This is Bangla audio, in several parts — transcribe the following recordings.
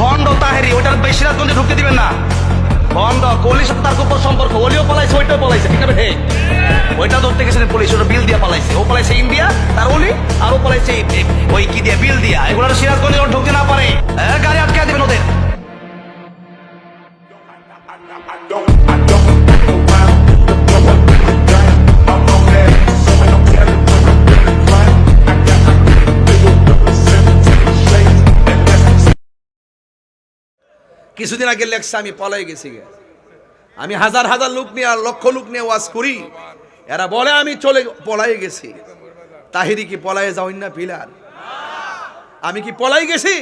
ভন্ড তাহেরি ওটার বেশিরাজগঞ্জে ঢুকতে দিবেন না। ভন্ড কলি সাথে তার সম্পর্ক ওলিও পালাইছে, ওইটাও পালাইছে, ঠিক না হে ওইটা ধরতে গেছে পুলিশ? ওটা বিল দিয়া পালাইছে। ও পালাইছে ইন্ডিয়া, তার ওলি আর ও পালাইছে ওই কি দিয়া? বিল দিয়া। এগুলো সিরাজগঞ্জে ঢুকতে না পারে। গাড়ি আটকে দিবেন ওদের। কিছুদিন আগে লেখছে, আমি পলাই গেছি আমি হাজার হাজার লোক নিয়ে আর লক্ষ লোক নিয়ে ওয়াজ করি। এরা বলে, আমি চলে পলাই গেছি। তাহিরি কি পলায়ে যাওই না পিলার? আমি কি পলাই গেছি?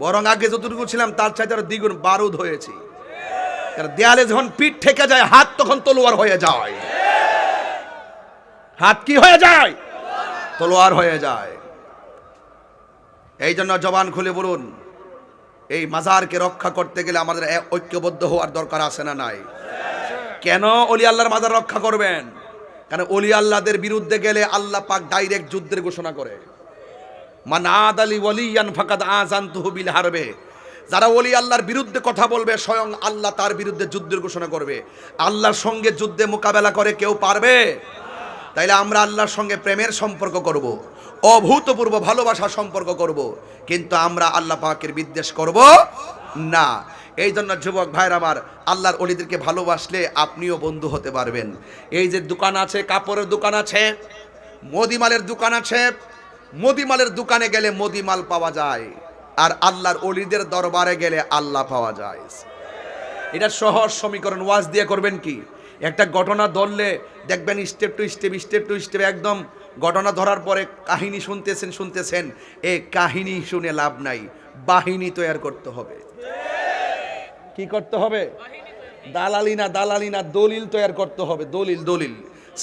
বরং আগে যতটুকু ছিলাম, তার চাইতে আরও দ্বিগুণ বারুদ হয়েছি। দেয়ালে যখন পিঠ ঠেকে যায়, হাত তখন তলোয়ার হয়ে যায়। হাত কি হয়ে যায়? তলোয়ার হয়ে যায়। এই জন্য জবান খুলে বলুন এই মাজারকে রক্ষা করতে গেলে আমাদের ঐক্যবদ্ধ হওয়ার দরকার আছে না নাই? কেন অলি আল্লাহর মাজার রক্ষা করবেন? কারণ অলি আল্লাহদের বিরুদ্ধে গেলে আল্লাহ পাক ডাইরেক্ট যুদ্ধের ঘোষণা করে? মান আদ আলী ওয়ালিয়ান ফাকাদ আজান তহবিল হারবে। যারা অলি আল্লাহর বিরুদ্ধে কথা বলবে, স্বয়ং আল্লাহ তার বিরুদ্ধে যুদ্ধের ঘোষণা করবে। আল্লাহর সঙ্গে যুদ্ধে মোকাবেলা করে কেউ পারবে? তাইলে আমরা আল্লাহর সঙ্গে প্রেমের সম্পর্ক করব। অভূতপূর্ব ভালোবাসা সম্পর্ক করব, কিন্তু আমরা আল্লাহ পাকের বিদ্বেষ করব না। এই জন্য যুবক ভাইর আমার, আল্লাহর অলিদেরকে ভালোবাসলে আপনিও বন্ধু হতে পারবেন। এই যে দোকান আছে, কাপড়ের দোকান আছে, মুদিমালের দোকান আছে, মুদিমালের দোকানে গেলে মুদিমাল পাওয়া যায়, আর আল্লাহর অলিদের দরবারে গেলে আল্লাহ পাওয়া যায়। এটা সহজ সমীকরণ, ওয়াজ দিয়ে করবেন কি? একটা ঘটনা ধরলে দেখবেন step to step step to step একদম ঘটনা ধরার পরে কাহিনী শুনতেছেন শুনতেছেন, এ কাহিনী শুনে লাভ নাই, বাহিনী তৈরি করতে হবে। কি করতে হবে? দালালি না দালালি না, দলিল তৈরি করতে হবে, দলিল দলিল।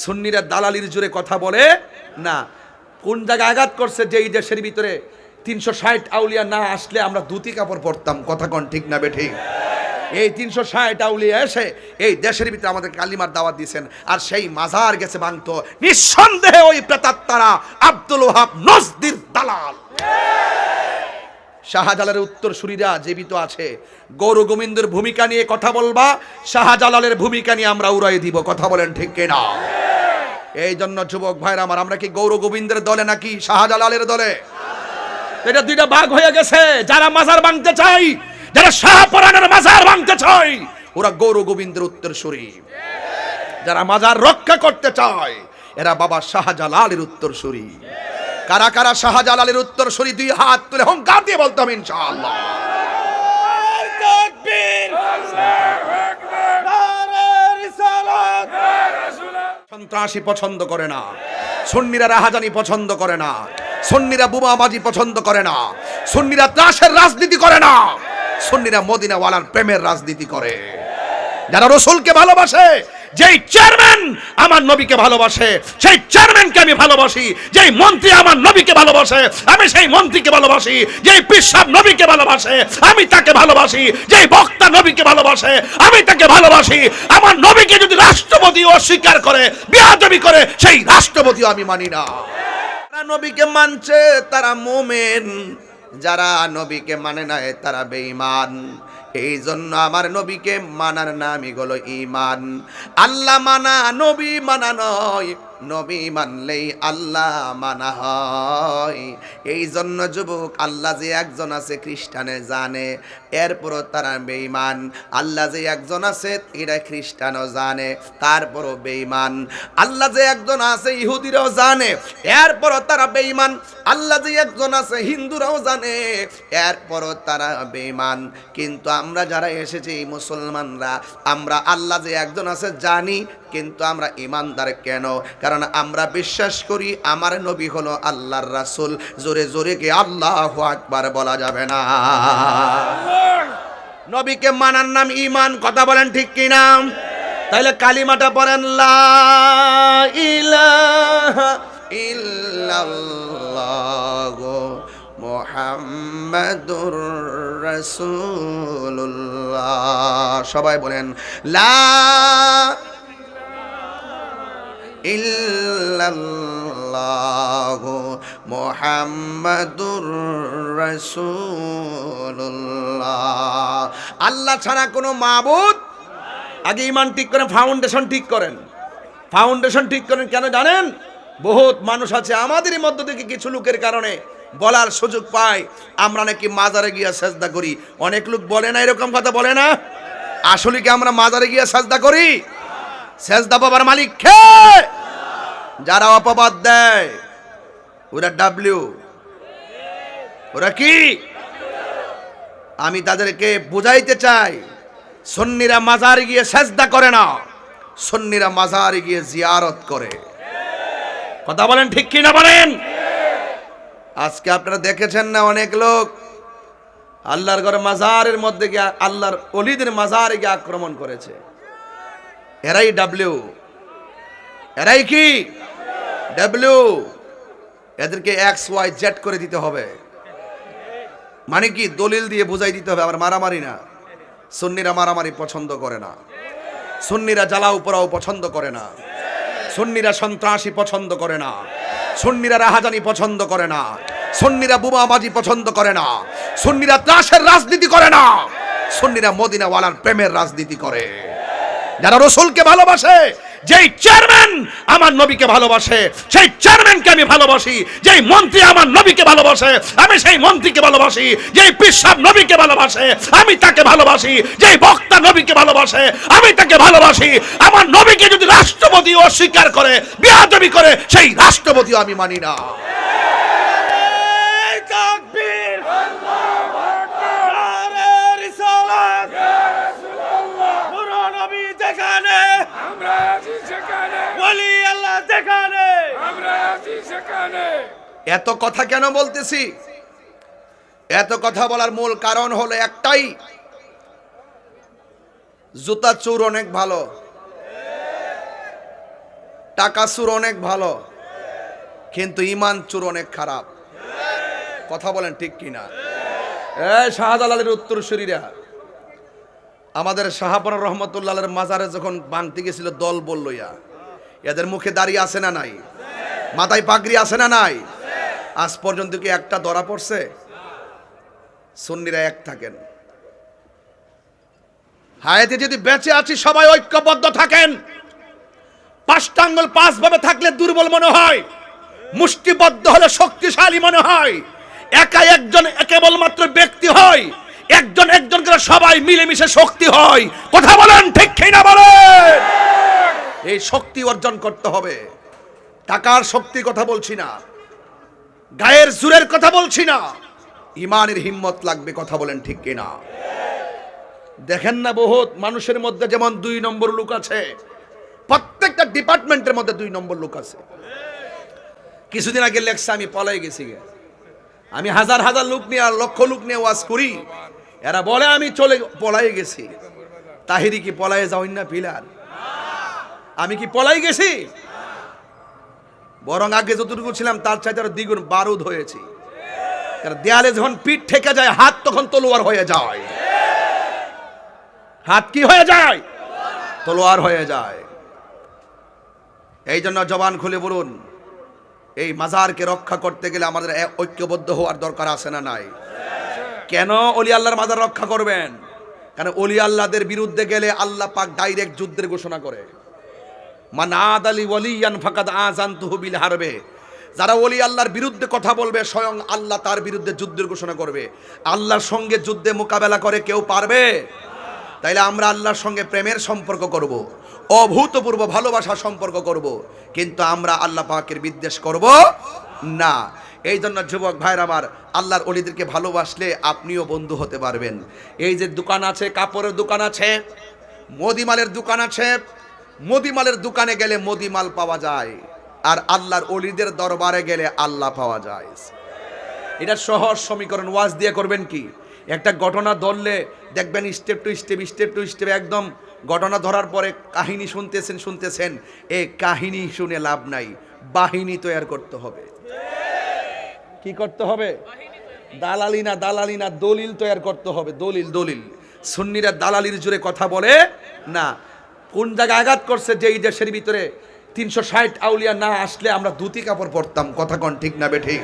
সুন্নিরা দালালির জুড়ে কথা বলে না। কোন জায়গায় আঘাত করছে যে এই দেশের ভিতরে তিনশো ষাট আউলিয়া না আসলে আমরা ধুতি কাপড় পরতাম, কথা কন ঠিক না বেঠিক এই তিনশো ষাট আউলিয়া এসে এই দেশের ভিতরে আমাদের কালিমার দাওয়াত দিয়েছেন। আর সেই মাজার গেছে ভাঙত। নিঃসন্দেহে ওই প্রেতাত্মারা আব্দুল ওহাব নজদির দালাল। শাহজালালের উত্তর সুরীরা জীবিত আছে। গৌর গোবিন্দর ভূমিকা নিয়ে কথা বলবা, শাহজালালের ভূমিকা নিয়ে আমরা উড়াই দিব। কথা বলেন ঠিক কিনা? এই জন্য যুবক ভাইরা আমার, আমরা কি গৌর গোবিন্দের দলে নাকি শাহজালালের দলে? এটা দুইটা ভাগ হয়ে গেছে। যারা মাজার ভাঙতে চাই যারা শাহপরানের মাজার ভাঙতে চায় ওরা গৌর গোবিন্দের উত্তর সুরী। যারা মাজার রক্ষা করতে চায় এরা বাবা শাহজালালের উত্তর সুরী। কারা কারা শাহজালালের উত্তর সুরী দুই হাত তুলে হুঙ্কার দিয়ে বলতাম ইনশাআল্লাহ। সন্ত্রাসী পছন্দ করে না সন্নিরা রাহাজানি পছন্দ করে না সন্নিরা বুমাবাজি পছন্দ করে না সন্নিরা ত্রাসের রাজনীতি করে না। সন্নিরা মদিনাওয়ালার প্রেমের রাজনীতি করে। যারা রসুলকে ভালোবাসে, যেই চেয়ারম্যান আমার নবীকে ভালোবাসে, সেই চেয়ারম্যানকে আমি ভালোবাসি, যেই মন্ত্রী আমার নবীকে ভালোবাসে, আমি সেই মন্ত্রীকে ভালোবাসি, যেই পিসাব নবীকে ভালোবাসে, আমি তাকে ভালোবাসি, যেই বক্তা নবীকে ভালোবাসে, আমি তাকে ভালোবাসি। আমার নবীকে যদি রাষ্ট্রপতি অস্বীকার করে, বিয়াদবি করে, সেই রাষ্ট্রপতিও আমি মানি না। নবীকে মানছে, তারা মোমেন। যারা নবীকে মানে না তারা বেঈমান। এই জন্য আমার নবীকে মানার নামই হলো ইমান আল্লাহ মানা, নবী মানা নয়। নবী মানলেই আল্লাহ মানা হয়। এই জন্য যুবক, আল্লাহ যে একজন আছে খ্রিস্টানে জানে, এরপরও তারা বেঈমান। আল্লাহ যে একজন আছে, এরা খ্রিস্টানও জানে, তারপরও বেঈমান। আল্লাহ যে একজন আছে, ইহুদিরাও জানে, এরপরও তারা বেঈমান। আল্লাহ যে একজন আছে, হিন্দুরাও জানে, এরপরও তারা বেঈমান। কিন্তু আমরা যারা এসেছি, মুসলমানরা, আমরা আল্লাহ যে একজন আছে জানি কিন্তু আমরা ইমানদার কেন? কারণ আমরা বিশ্বাস করি আমার নবী হলো আল্লাহর রাসুল। জোরে জোরে কে আল্লাহ আকবার বলা যাবে না। নবীকে মানার নাম ইমান কথা বলেন ঠিক কি নাম তাহলে কালিমাটা পড়েন, লা মোহাম্মদুর রাসূলুল্লাহ। সবাই বলেন, লা ইল্লাল্লাহু মুহাম্মাদুর রাসূলুল্লাহ। আল্লাহ ছাড়া কোনো মাবুদ? আগে ইমান ঠিক করেন ফাউন্ডেশন ঠিক করেন। ফাউন্ডেশন ঠিক করেন কেন জানেন? বহুত মানুষ আছে আমাদেরই মধ্য থেকে কিছু লোকের কারণে বলার সুযোগ পায়। আমরা নাকি মাজারে গিয়া সাজদা করি। অনেক লোক বলে না এরকম কথা বলে না? আসলে কি আমরা মাজারে গিয়া সাজদা করি? সেজদা পাবার মালিক খে যারা অপবাদ দেয়, ওরা ডাব্লিউ ওরা কি? আমি তাদেরকে বুঝাইতে চাই, সন্নিরা মাজারে গিয়ে সেজদা করে না, সন্নিরা মাজারে গিয়ে জিয়ারত করে। কথা বলেন ঠিক কি না বলেন? আজকে আপনারা দেখেছেন না অনেক লোক আল্লাহর ঘরে মাজারের মধ্যে গিয়ে আল্লাহর অলিদের মাজারে গিয়ে আক্রমণ করেছে। এরাই ডাব্লিউ এরাই কি? ডাব্লিউ এদেরকে এক্স ওয়াই জেড করে দিতে হবে। মানে কি? দলিল দিয়ে বুঝাই দিতে হবে আবার মারামারি না। সুন্নিরা মারামারি পছন্দ করে না। সুন্নিরা জ্বালাও পোড়াও পছন্দ করে না। সুন্নিরা সন্ত্রাসী পছন্দ করে না। সুন্নিরা রাহাজানি পছন্দ করে না। সুন্নিরা বুমাবাজি পছন্দ করে না। সুন্নিরা ত্রাসের রাজনীতি করে না। সুন্নিরা মদিনাওয়ালার প্রেমের রাজনীতি করে। যারা রসুলকে ভালোবাসে, যেই চেয়ারম্যান আমার নবীকে ভালোবাসে, সেই চেয়ারম্যানকে আমি ভালোবাসি, যেই মন্ত্রী আমার নবীকে ভালোবাসে, আমি সেই মন্ত্রীকে ভালোবাসি, যেই পিসাব নবীকে ভালোবাসে, আমি তাকে ভালোবাসি, যেই বক্তা নবীকে ভালোবাসে, আমি তাকে ভালোবাসি। আমার নবীকে যদি রাষ্ট্রপতি অস্বীকার করে, বিয়াদবি করে, সেই রাষ্ট্রপতিও আমি মানি না আমরা আছি সেখানে আমরা আছি সেখানে এত কথা কেন বলতেছি? এত কথা বলার মূল কারণ হলো একটাই। জুতা চুর অনেক ভালো। টাকা চুর অনেক ভালো। কিন্তু ইমান চুর অনেক খারাপ। কথা বলেন ঠিক কিনা? শাহজালালের উত্তর শরীরা। আমাদের শাহাপন রহমতুল্লাহের মাজারে যখন বাংতে গেছিল দল বললইয়া এদের মুখে দাঁড়িয়ে আছে না নাই? মাথায় পাগড়ি আছে না নাই? আজ পর্যন্ত কি একটা ধরা পড়ছে? সুন্নিরা এক থাকেন। হায়াতে যদি বেঁচে আছি, সবাই ঐক্যবদ্ধ থাকেন। পাঁচটা পাঁচ ভাবে থাকলে দুর্বল মনে হয়। মুষ্টিবদ্ধ হলে শক্তিশালী মনে হয়। একা একজন কেবলমাত্র ব্যক্তি হয়। একজন একজন করে সবাই মিলেমিশে শক্তি হয়। কথা বলেন ঠিক না বলেন? এই শক্তি অর্জন করতে হবে। টাকার শক্তির কথা বলছি না। গায়ের জোরের কথা বলছি না। ইমানের হিম্মত লাগবে কথা বলেন ঠিক কিনা? দেখেন না বহুত মানুষের মধ্যে যেমন দুই নম্বর লোক আছে, প্রত্যেকটা ডিপার্টমেন্টের মধ্যে দুই নম্বর লোক আছে। কিছুদিন আগে লেখছে, আমি পলাই গেছি আমি হাজার হাজার লোক নিয়ে আর লক্ষ লোক নিয়ে ওয়াজ করি। এরা বলে, আমি চলে পলাই গেছি। তাহিরি কি পলায়ে যাওই না পিলার? আমি কি পলাই গেছি? বরং আগে যতটুকু ছিলাম, তার চাইতে আরও দ্বিগুণ বারুদ হয়েছি। দেয়ালে যখন পিঠ ঠেকে যায়, হাত তখন তলোয়ার হয়ে যায়। হাত কি হয়ে যায়? তলোয়ার হয়ে যায়। এই জন্য জবান খুলে বলুন, এই মাজারকে রক্ষা করতে গেলে আমাদের ঐক্যবদ্ধ হওয়ার দরকার আছে না নাই? কেন অলি আল্লাহর মাজার রক্ষা করবেন? কারণ অলি আল্লাহদের বিরুদ্ধে গেলে আল্লাহ পাক ডাইরেক্ট যুদ্ধের ঘোষণা করে। মান আদ আলী ওয়ালিয়ান ফাকাদ আজানতুহু বিল হারবে। যারা ওলি আল্লাহর বিরুদ্ধে কথা বলবে, স্বয়ং আল্লাহ তার বিরুদ্ধে যুদ্ধের ঘোষণা করবে। আল্লাহর সঙ্গে যুদ্ধে মোকাবেলা করে কেউ পারবে? তাইলে আমরা আল্লাহর সঙ্গে প্রেমের সম্পর্ক করব, অভূতপূর্ব ভালোবাসার সম্পর্ক করব, কিন্তু আমরা আল্লাহ পাকের বিদ্বেষ করব না। এই জন্য যুবক ভাইর আমার, আল্লাহর অলিদেরকে ভালোবাসলে আপনিও বন্ধু হতে পারবেন। এই যে দোকান আছে, কাপড়ের দোকান আছে, মুদিমালের দোকান আছে মুদিমালের দোকানে গেলে মদিমাল পাওয়া যায়, আর আল্লাহর অলিদের দরবারে গেলে আল্লাহ পাওয়া যায়। এটা সহজ সমীকরণ, ওয়াজ দিয়ে করবেন কি? একটা ঘটনা ধরলে দেখবেন step to step step to step একদম ঘটনা ধরার পরে কাহিনী শুনতেছেন শুনতেছেন, এ কাহিনী শুনে লাভ নাই, বাহিনী তৈরি করতে হবে। কি করতে হবে? দালালি না দালালি না, দলিল তৈরি করতে হবে, দলিল দলিল। সুন্নিরা দালালির জোরে কথা বলে না কোন জায়গায় আঘাত করছে যে এই দেশের ভিতরে? তিনশো ষাট আউলিয়া না আসলে আমরা ধুতি কাপড় পরতাম। কথা কন ঠিক না বেঠিক?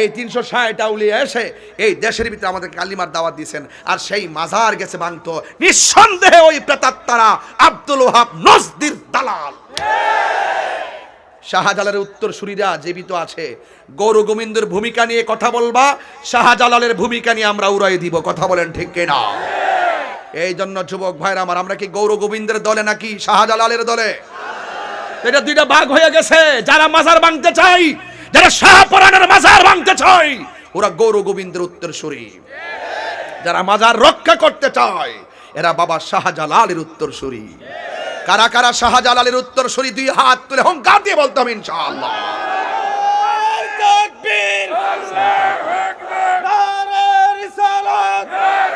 এই তিনশো ষাট আউলিয়া এসে এই দেশের ভিতরে আমাদের কালিমার দাওয়াত দিয়েছেন আর সেই মাজার গেছে ভাঙত। নিঃসন্দেহে ওই প্রেতাত্মারা আব্দুল ওহাব নজদির দালাল। শাহজালালের উত্তর সুরীরা জীবিত আছে। গৌর গোবিন্দর ভূমিকা নিয়ে কথা বলবা, শাহজালালের ভূমিকা নিয়ে আমরা উড়াই দিব। কথা বলেন ঠিক কিনা? এই জন্য যুবক ভাইরা আমার আমরা কি গৌর গোবিন্দের দলে নাকি শাহজালালের দলে? এটা দুইটা ভাগ হয়ে গেছে। যারা মাজার ভাঙতে চাই যারা শাহপরানের মাজার ভাঙতে চাই ওরা গৌর গোবিন্দের উত্তরসূরি যারা মাজার রক্ষা করতে চায় এরা বাবা শাহজালালের উত্তরসূরি কারা কারা শাহজালালের উত্তরসূরি দুই হাত তুলে হংকার দিয়ে বলতাম ইনশাআল্লাহ। আল্লাহু আকবার। নারে রিসালাত। নারে